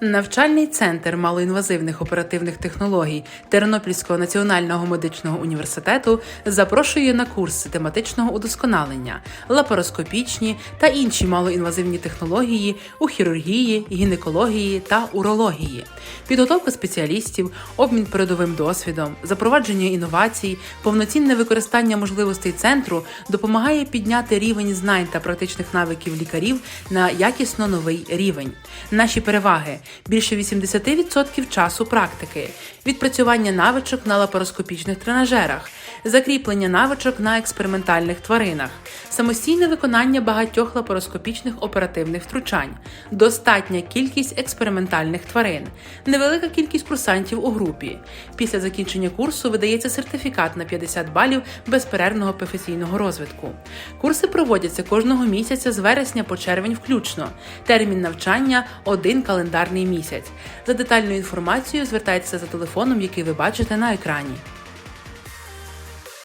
Навчальний центр малоінвазивних оперативних технологій Тернопільського національного медичного університету запрошує на курси тематичного удосконалення, лапароскопічні та інші малоінвазивні технології у хірургії, гінекології та урології, підготовка спеціалістів, обмін передовим досвідом, запровадження інновацій, повноцінне використання можливостей центру допомагає підняти рівень знань та практичних навиків лікарів на якісно новий рівень. Наші переваги більше 80% часу практики, відпрацювання навичок на лапароскопічних тренажерах, закріплення навичок на експериментальних тваринах, самостійне виконання багатьох лапароскопічних оперативних втручань, достатня кількість експериментальних тварин, невелика кількість курсантів у групі. Після закінчення курсу видається сертифікат на 50 балів безперервного професійного розвитку. Курси проводяться кожного місяця з вересня по червень включно. Термін навчання один календарний місяць. За детальною інформацією звертайтеся за телефоном, який ви бачите на екрані.